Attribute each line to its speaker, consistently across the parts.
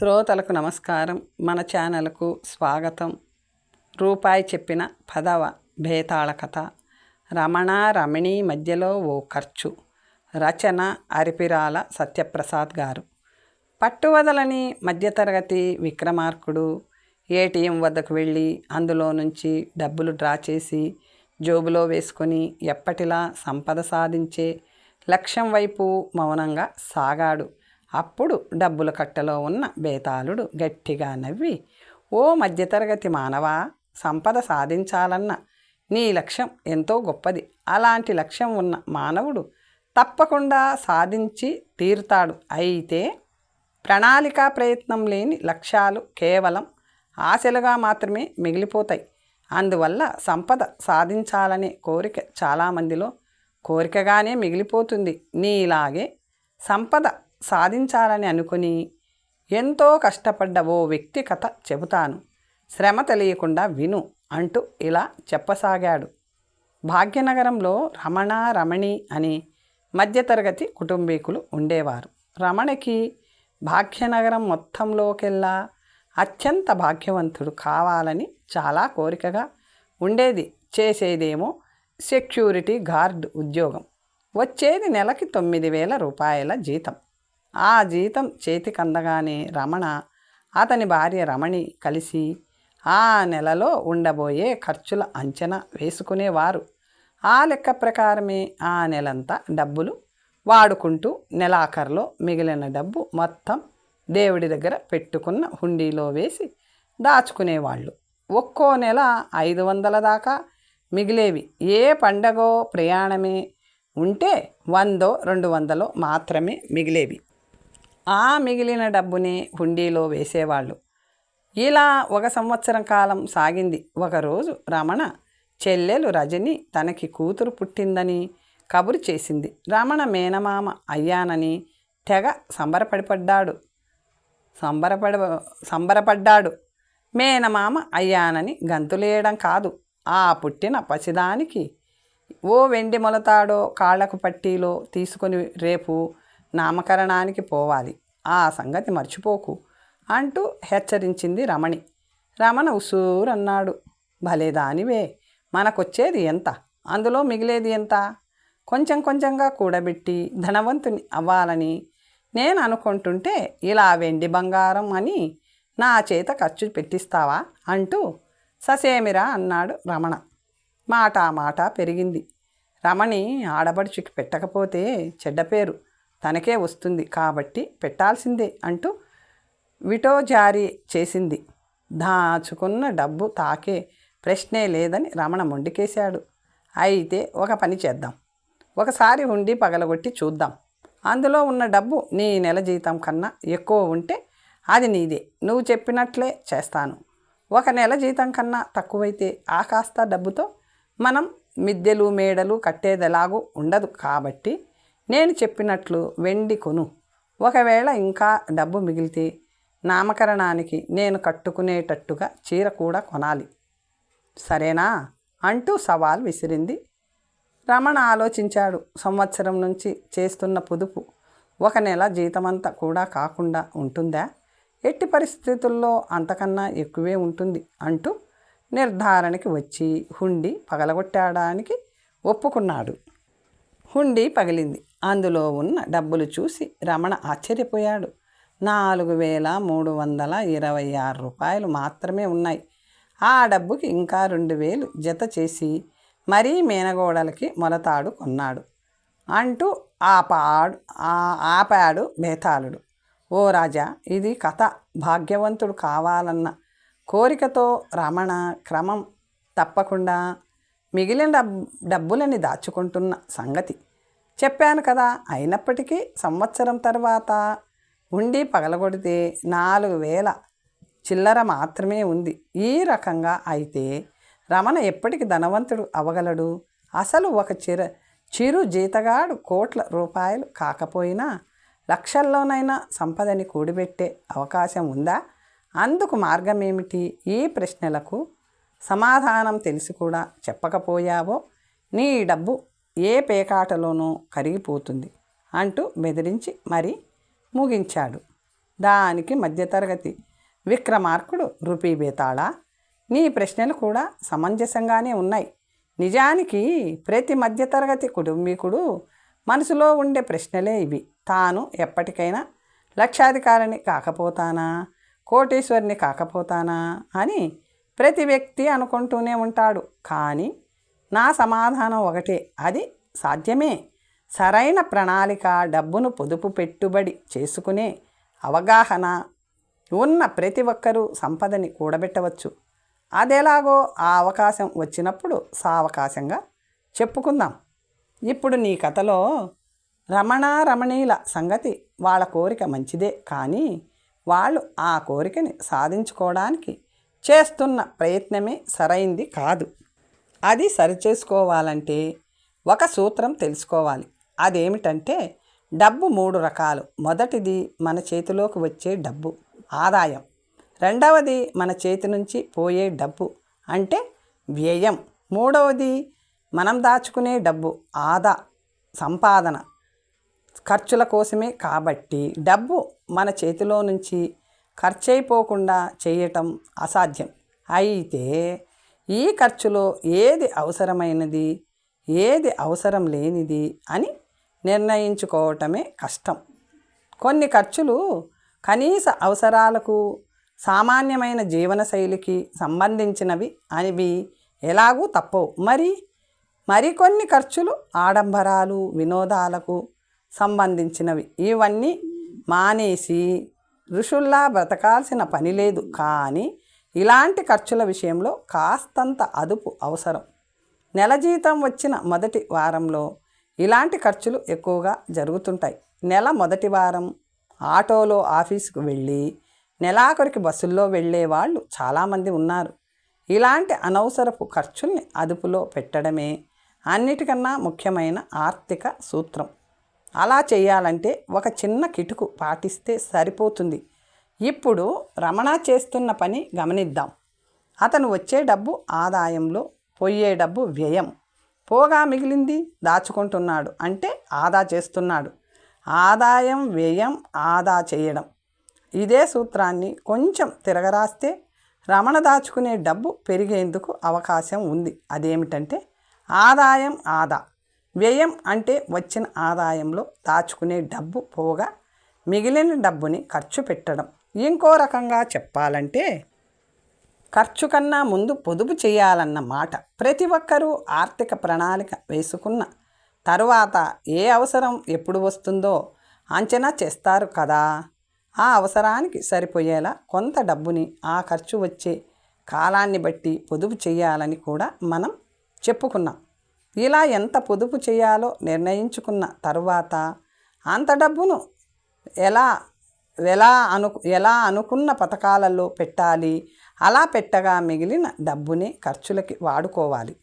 Speaker 1: శ్రోతలకు నమస్కారం. మన ఛానల్కు స్వాగతం. రూపాయి చెప్పిన పదవ భేతాళ కథ రమణ రమణి మధ్యలో ఓ ఖర్చు. రచన అరిపిరాల సత్యప్రసాద్ గారు. పట్టువదలని మధ్యతరగతి విక్రమార్కుడు ఏటీఎం వద్దకు వెళ్ళి అందులో నుంచి డబ్బులు డ్రా చేసి జోబులో వేసుకొని ఎప్పటిలా సంపద సాధించే లక్ష్యం వైపు మౌనంగా సాగాడు. అప్పుడు డబ్బుల కట్టలో ఉన్న బేతాళుడు గట్టిగా నవ్వి ఓ మధ్యతరగతి మానవా సంపద సాధించాలన్న నీ లక్ష్యం ఎంతో గొప్పది. అలాంటి లక్ష్యం ఉన్న మానవుడు తప్పకుండా సాధించి తీరుతాడు. అయితే ప్రణాళికా ప్రయత్నం లేని లక్ష్యాలు కేవలం ఆశలుగా మాత్రమే మిగిలిపోతాయి. అందువల్ల సంపద సాధించాలనే కోరిక చాలామందిలో కోరికగానే మిగిలిపోతుంది. నీలాగే సంపద సాధించాలని అనుకుని ఎంతో కష్టపడ్డ ఓ వ్యక్తి కథ చెబుతాను. శ్రమ తెలియకుండా విను అంటూ ఇలా చెప్పసాగాడు. భాగ్యనగరంలో రమణ రమణి అని మధ్యతరగతి కుటుంబీకులు ఉండేవారు. రమణకి భాగ్యనగరం మొత్తంలోకెల్లా అత్యంత భాగ్యవంతుడు కావాలని చాలా కోరికగా ఉండేది. చేసేదేమో సెక్యూరిటీ గార్డ్ ఉద్యోగం. వచ్చేది నెలకి తొమ్మిది వేల రూపాయల జీతం. ఆ జీతం చేతికి అందగానే రమణ అతని భార్య రమణి కలిసి ఆ నెలలో ఉండబోయే ఖర్చుల అంచనా వేసుకునేవారు. ఆ లెక్క ప్రకారమే ఆ నెలంతా డబ్బులు వాడుకుంటూ నెలాఖరులో మిగిలిన డబ్బు మొత్తం దేవుడి దగ్గర పెట్టుకున్న హుండీలో వేసి దాచుకునేవాళ్ళు. ఒక్కో నెల ఐదు వందల దాకా మిగిలేవి. ఏ పండగో ప్రయాణమే ఉంటే వందో రెండు వందలో మాత్రమే మిగిలేవి. ఆ మిగిలిన డబ్బుని హుండీలో వేసేవాళ్ళు. ఇలా ఒక సంవత్సరం కాలం సాగింది. ఒకరోజు రమణ చెల్లెలు రజని తనకి కూతురు పుట్టిందని కబురు చేసింది. రమణ మేనమామ అయ్యానని తెగ సంబరపడిపడ్డాడు. సంబరపడ సంబరపడ్డాడు. మేనమామ అయ్యానని గంతులేయడం కాదు. ఆ పుట్టిన పసిదానికి ఓ వెండి మొలతాడో కాళ్ళకు పట్టీలో తీసుకొని రేపు నామకరణానికి పోవాలి. ఆ సంగతి మర్చిపోకు అంటూ హెచ్చరించింది రమణి. రమణ ఉసూరన్నాడు. భలే దానివే! మనకొచ్చేది ఎంత? అందులో మిగిలేది ఎంత? కొంచెం కొంచెంగా కూడబెట్టి ధనవంతుని అవ్వాలని నేను అనుకుంటుంటే ఇలా వెండి బంగారం అని నా చేత ఖర్చు పెట్టిస్తావా అంటూ ససేమిరా అన్నాడు రమణ. మాట మాట పెరిగింది. రమణి ఆడబడుచుకి పెట్టకపోతే చెడ్డ పేరు తనకే వస్తుంది. కాబట్టి పెట్టాల్సిందే అంటూ విటో జారీ చేసింది. దాచుకున్న డబ్బు తాకే ప్రశ్నే లేదని రమణ మొండికేశాడు. అయితే ఒక పని చేద్దాం. ఒకసారి ఉండి పగలగొట్టి చూద్దాం. అందులో ఉన్న డబ్బు నీ నెల జీతం కన్నా ఎక్కువ ఉంటే అది నీదే. నువ్వు చెప్పినట్లే చేస్తాను. ఒక నెల జీతం కన్నా తక్కువైతే ఆ కాస్త డబ్బుతో మనం మిద్దెలు మేడలు కట్టేదెలాగూ ఉండదు కాబట్టి నేను చెప్పినట్లు వెండి కొను. ఒకవేళ ఇంకా డబ్బు మిగిలితే నామకరణానికి నేను కట్టుకునేటట్టుగా చీర కూడా కొనాలి. సరేనా? అంటూ సవాల్ విసిరింది. రమణ ఆలోచించాడు. సంవత్సరం నుంచి చేస్తున్న పొదుపు ఒక నెల జీతమంతా కూడా కాకుండా ఉంటుందా? ఎట్టి పరిస్థితుల్లో అంతకన్నా ఎక్కువే ఉంటుంది అంటూ నిర్ధారణకి వచ్చి హుండి పగలగొట్టడానికి ఒప్పుకున్నాడు. హుండీ పగిలింది. అందులో ఉన్న డబ్బులు చూసి రమణ ఆశ్చర్యపోయాడు. నాలుగు వేల మూడు వందల ఇరవై ఆరు రూపాయలు మాత్రమే ఉన్నాయి. ఆ డబ్బుకి ఇంకా రెండు వేలు జత చేసి మరీ మేనగోడలకి మొలతాడు కొన్నాడు. అంటూ ఆపాడు ఆపాడు బేతాళుడు. ఓ రాజా ఇది కథ. భాగ్యవంతుడు కావాలన్న కోరికతో రమణ క్రమం తప్పకుండా మిగిలిన డబ్ డబ్బులని దాచుకుంటున్న సంగతి. చెప్పాను కదా అయినప్పటికీ సంవత్సరం తర్వాత ఉండి పగలగొడితే నాలుగు వేల చిల్లర మాత్రమే ఉంది. ఈ రకంగా అయితే రమణ ఎప్పటికి ధనవంతుడు అవగలడు? అసలు ఒక చిర చిరు జీతగాడు కోట్ల రూపాయలు కాకపోయినా లక్షల్లోనైనా సంపదని కూడిపెట్టే అవకాశం ఉందా? అందుకు మార్గమేమిటి? ఈ ప్రశ్నలకు సమాధానం తెలిసి కూడా చెప్పకపోయావో నీ డబ్బు ఏ పేకాటలోనూ కరిగిపోతుంది అంటూ బెదిరించి మరి ముగించాడు. దానికి మధ్యతరగతి విక్రమార్కుడు రూపీ బేతాళా నీ ప్రశ్నలు కూడా సమంజసంగానే ఉన్నాయి. నిజానికి ప్రతి మధ్యతరగతి కుటుంబీకుడు మనసులో ఉండే ప్రశ్నలే ఇవి. తాను ఎప్పటికైనా లక్షాధికారిని కాకపోతానా? కోటీశ్వరిని కాకపోతానా? అని ప్రతి వ్యక్తి అనుకుంటూనే ఉంటాడు. కానీ నా సమాధానం ఒకటే. అది సాధ్యమే. సరైన ప్రణాళిక డబ్బును పొదుపు పెట్టుబడి చేసుకునే అవగాహన ఉన్న ప్రతి ఒక్కరూ సంపదని కూడబెట్టవచ్చు. అదెలాగో ఆ అవకాశం వచ్చినప్పుడు సావకాశంగా చెప్పుకుందాం. ఇప్పుడు నీ కథలో రమణ రమణీల సంగతి వాళ్ళ కోరిక మంచిదే. కానీ వాళ్ళు ఆ కోరికని సాధించుకోవడానికి చేస్తున్న ప్రయత్నమే సరైంది కాదు. అది సరిచేసుకోవాలంటే ఒక సూత్రం తెలుసుకోవాలి. అదేమిటంటే డబ్బు మూడు రకాలు. మొదటిది మన చేతిలోకి వచ్చే డబ్బు ఆదాయం. రెండవది మన చేతి నుంచి పోయే డబ్బు అంటే వ్యయం. మూడవది మనం దాచుకునే డబ్బు ఆదా సంపాదన ఖర్చుల కోసమే కాబట్టి డబ్బు మన చేతిలో నుంచి ఖర్చయిపోకుండా చేయటం అసాధ్యం. అయితే ఈ ఖర్చులో ఏది అవసరమైనది ఏది అవసరం లేనిది అని నిర్ణయించుకోవటమే కష్టం. కొన్ని ఖర్చులు కనీస అవసరాలకు సామాన్యమైన జీవనశైలికి సంబంధించినవి అనివి ఎలాగూ తప్పవు. మరి మరికొన్ని ఖర్చులు ఆడంబరాలు వినోదాలకు సంబంధించినవి. ఇవన్నీ మానేసి ఋషుల్లా బ్రతకాల్సిన పని లేదు. కానీ ఇలాంటి ఖర్చుల విషయంలో కాస్తంత అదుపు అవసరం. నెల జీతం వచ్చిన మొదటి వారంలో ఇలాంటి ఖర్చులు ఎక్కువగా జరుగుతుంటాయి. నెల మొదటి వారం ఆటోలో ఆఫీసుకు వెళ్ళి నెలాఖరికి బస్సుల్లో వెళ్ళే వాళ్ళు చాలామంది ఉన్నారు. ఇలాంటి అనవసరపు ఖర్చుల్ని అదుపులో పెట్టడమే అన్నిటికన్నా ముఖ్యమైన ఆర్థిక సూత్రం. అలా చేయాలంటే ఒక చిన్న కిటుకు పాటిస్తే సరిపోతుంది. ఇప్పుడు రమణ చేస్తున్న పని గమనిద్దాం. అతను వచ్చే డబ్బు ఆదాయంలో పోయే డబ్బు వ్యయం. పోగా మిగిలింది దాచుకుంటున్నాడు అంటే ఆదా చేస్తున్నాడు. ఆదాయం వ్యయం ఆదా చేయడం. ఇదే సూత్రాన్ని కొంచెం తిరగరాస్తే రమణ దాచుకునే డబ్బు పెరిగేందుకు అవకాశం ఉంది. అదేమిటంటే ఆదాయం ఆదా. వ్యయం అంటే వచ్చిన ఆదాయంలో దాచుకునే డబ్బు పోగా మిగిలిన డబ్బుని ఖర్చు పెట్టడం. ఇంకో రకంగా చెప్పాలంటే ఖర్చు కన్నా ముందు పొదుపు చేయాలన్న మాట. ప్రతి ఒక్కరూ ఆర్థిక ప్రణాళిక వేసుకున్న తరువాత ఏ అవసరం ఎప్పుడు వస్తుందో అంచనా చేస్తారు కదా. ఆ అవసరానికి సరిపోయేలా కొంత డబ్బుని ఆ ఖర్చు వచ్చే కాలాన్ని బట్టి పొదుపు చేయాలని కూడా మనం చెప్పుకున్నాం. ఇలా ఎంత పొదుపు చేయాలో నిర్ణయించుకున్న తరువాత అంత డబ్బును ఎలా ఎలా అను ఎలా అనుకున్న పథకాలలో పెట్టాలి? అలా పెట్టగా మిగిలిన డబ్బుని ఖర్చులకి వాడుకోవాలి.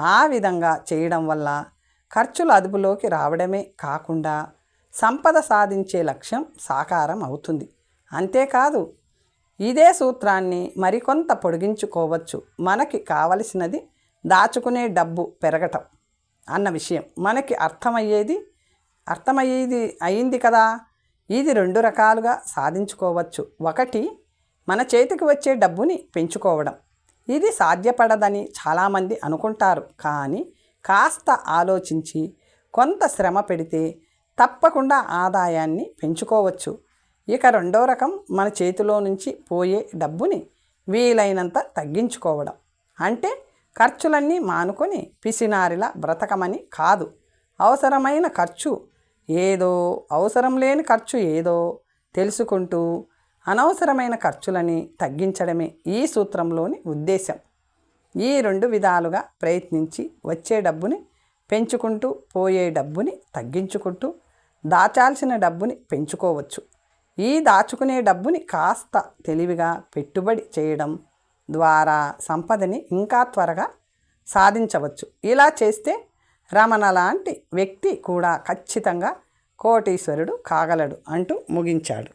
Speaker 1: ఆ విధంగా చేయడం వల్ల ఖర్చులు అదుపులోకి రావడమే కాకుండా సంపద సాధించే లక్ష్యం సాకారం అవుతుంది. అంతేకాదు ఇదే సూత్రాన్ని మరికొంత పొడిగించుకోవచ్చు. మనకి కావలసినది దాచుకునే డబ్బు పెరగటం అన్న విషయం. మనకి అర్థమయ్యేది అర్థమయ్యేది అయింది కదా. ఇది రెండు రకాలుగా సాధించుకోవచ్చు. ఒకటి మన చేతికి వచ్చే డబ్బుని పెంచుకోవడం. ఇది సాధ్యపడదని చాలామంది అనుకుంటారు. కానీ కాస్త ఆలోచించి కొంత శ్రమ పెడితే తప్పకుండా ఆదాయాన్ని పెంచుకోవచ్చు. ఇక రెండో రకం మన చేతిలో నుంచి పోయే డబ్బుని వీలైనంత తగ్గించుకోవడం. అంటే ఖర్చులన్నీ మానుకొని పిసినారిలా బ్రతకమని కాదు. అవసరమైన ఖర్చు ఏదో అవసరం లేని ఖర్చు ఏదో తెలుసుకుంటూ అనవసరమైన ఖర్చులని తగ్గించడమే ఈ సూత్రంలోని ఉద్దేశం ఈ రెండు విధాలుగా ప్రయత్నించి వచ్చే డబ్బుని పెంచుకుంటూ పోయే డబ్బుని తగ్గించుకుంటూ దాచాల్సిన డబ్బుని పెంచుకోవచ్చు. ఈ దాచుకునే డబ్బుని కాస్త తెలివిగా పెట్టుబడి చేయడం ద్వారా సంపదని ఇంకా త్వరగా సాధించవచ్చు. ఇలా చేస్తే రమణ లాంటి వ్యక్తి కూడా ఖచ్చితంగా కోటీశ్వరుడు కాగలడు అంటూ ముగించాడు.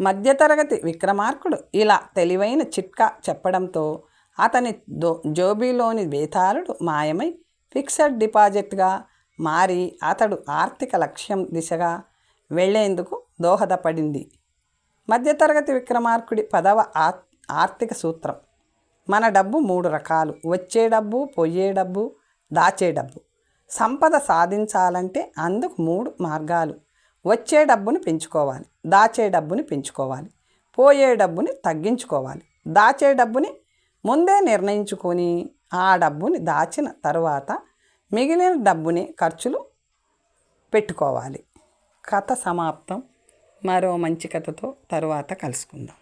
Speaker 1: మధ్యతరగతి విక్రమార్కుడు ఇలా తెలివైన చిట్కా చెప్పడంతో అతని దో జోబీలోని వేతాళుడు మాయమై ఫిక్సడ్ డిపాజిట్గా మారి అతడు ఆర్థిక లక్ష్యం దిశగా వెళ్ళేందుకు దోహదపడింది. మధ్యతరగతి విక్రమార్కుడి పదవ ఆర్థిక సూత్రం. మన డబ్బు మూడు రకాలు. వచ్చే డబ్బు పోయే డబ్బు దాచే డబ్బు. సంపద సాధించాలంటే అందుకు మూడు మార్గాలు. వచ్చే డబ్బుని పెంచుకోవాలి దాచే డబ్బుని పెంచుకోవాలి పోయే డబ్బుని తగ్గించుకోవాలి. దాచే డబ్బుని ముందే నిర్ణయించుకొని ఆ డబ్బుని దాచిన తరువాత మిగిలిన డబ్బుని ఖర్చులు పెట్టుకోవాలి. కథ సమాప్తం. మరో మంచి కథతో తరువాత కలుసుకుందాం.